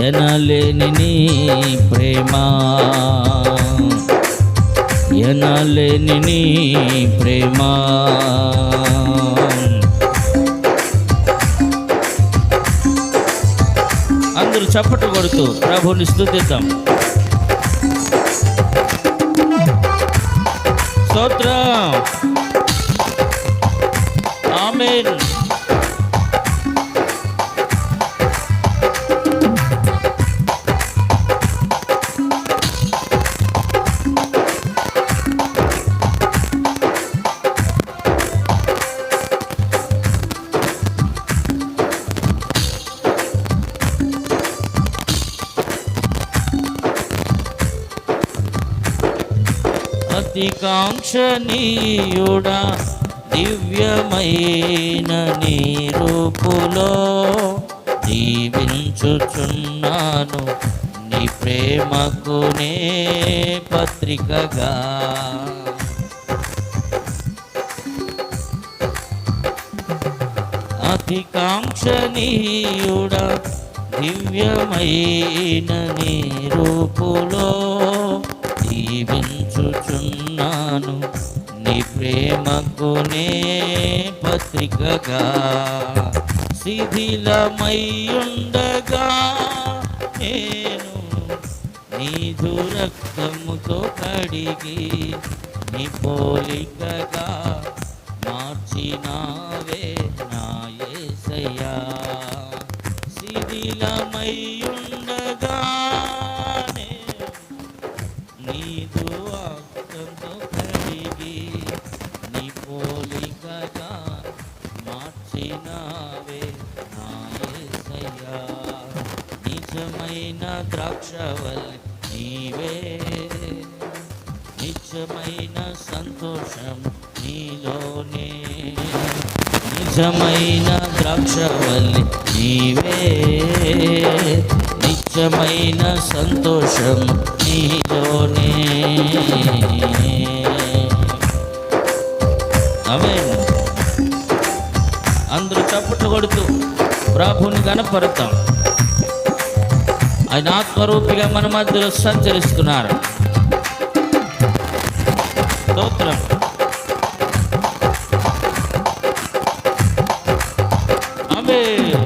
ఎనలేని నీ ప్రేమ. ఎనలేని నీ ప్రేమ. అందరూ చప్పట్లు కొడుతూ ప్రభుని స్థుతిద్దాం. స్తోత్రం. ఆమెన్. వాంఛనీయుడా దివ్యమైన నీ రూపులో నీ ప్రేమకు నే పత్రికగా. అతి కాంక్షణీయుడా దివ్యమైన నీ రూపులో జీవించుచున్నాను. నీ ప్రేమకు నే పత్రికగా శిథిలమయ్యుండగా నేను నీదు రక్తముతో కడిగి నీ పోలికగా మార్చినావే నాయసయ్యా శిథిలమయ్యుండగా మార్చినావే నాయసయ్యా నిజమైన ద్రాక్షవల్లి నీవే. నిజమైన సంతోషం నీలోనే. నిజమైన ద్రాక్షవల్లి నీవే. నిజమైన సంతోషం నీలోనే. అవే. చప్పట్లు కొడుతూ ప్రభుని కనపడతాం ఆయన ఆత్మరూపిగా మన మధ్యలో సంచరిస్తున్నారు. స్తోత్రం. ఆమేన్.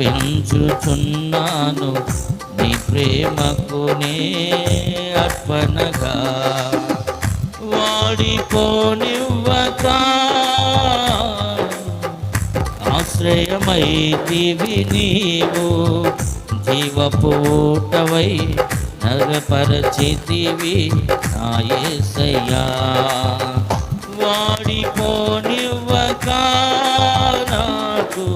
అర్పించుచున్నాను నీ ప్రేమకు నే అర్పణగా. వాడిపోనివ్వక. ఆశ్రయమైతివి నీవు. జీవపూటవై నరపరచితివి నాయసయ్యా వాడిపోనివ్వక నాకు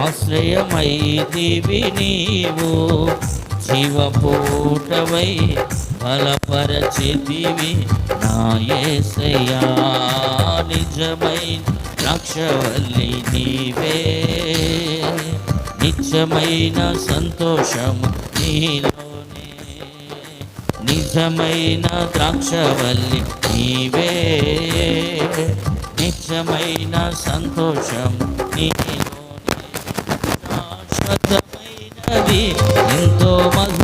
ఆశ్రయమైతివి నీవు. జీవపూటవై బలపరచితివి నాయసయా నిజమై నిజమైన ద్రాక్షవల్లి నీవే. నిత్యమైన సంతోషము నీలోనే. నిజమైన ద్రాక్షవల్లి నీవే. నిజమైన సంతోషం నీలోనే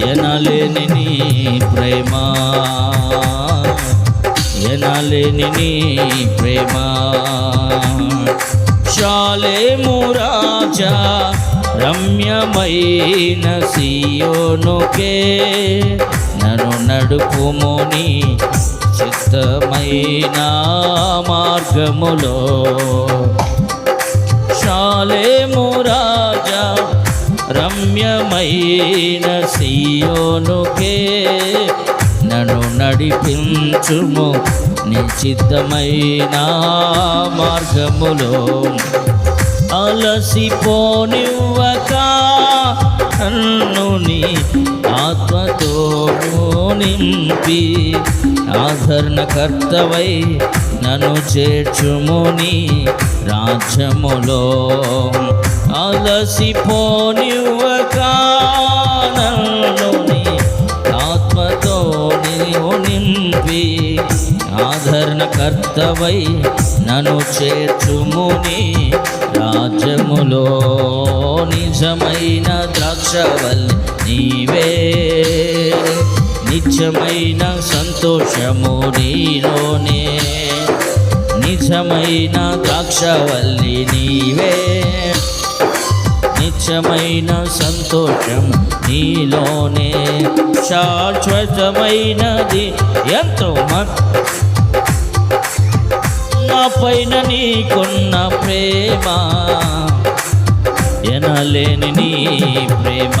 ఎనలేని నీ ప్రేమ. ఎనలేని నీ ప్రేమ. శాలేము రాజా రమ్యమైన సియోనుకే. నను నడుపుముని చిత్తమైన మార్గములో. శాలేము రాజా రమ్యమైన సియోనుకే నన్ను నడిపించుము నిశ్చితమైన మార్గములో. అలసిపోనివ్వక నన్ను నీ ఆత్మతో నింపి ఆదరణకర్తవై నన్ను చేర్చుముని రాజ్యములో. అలసిపోనివ్వక నన్ను ఆత్మతో నీవు నింపి ఆదరణకర్తవై నన్ను చేర్చుముని రాజ్యములో నిజమైన ద్రాక్షవల్లి నీవే నిజమైన సంతోషము నీలోనే నిజమైన ద్రాక్షవల్లి నీవే. నిత్యమైన సంతోషం నీలోనే. శాశ్వతమైనది ఎంతో మ- నా పైన నీకున్న ప్రేమ ఎనలేని నీ ప్రేమ.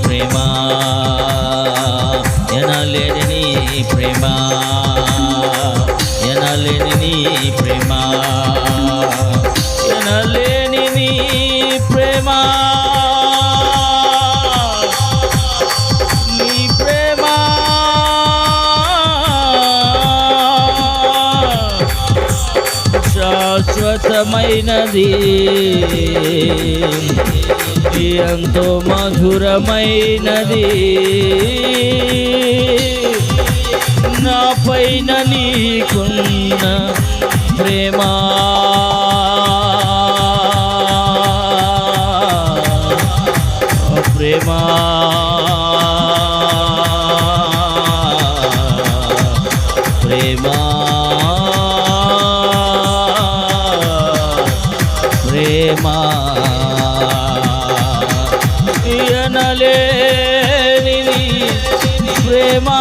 మధురమైనది. ఎంతో మధురమైనది. నా పైన నీకున్న ప్రేమా ప్రేమ. ఎనలేని ప్రేమా.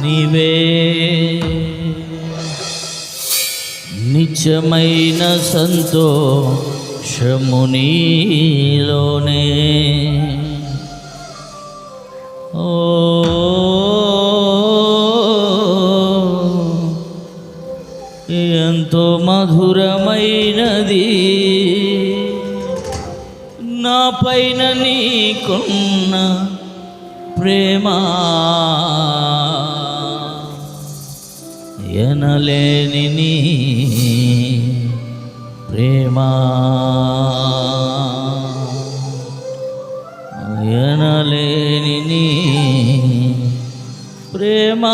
నీవే నిత్యమైన సంతోషము నీలోనే ఓ ఎంతో మధురమైనది నా పైన నీకున్న ప్రేమ ఎనలేని నీ ప్రేమ. ఎనలేని నీ ప్రేమ.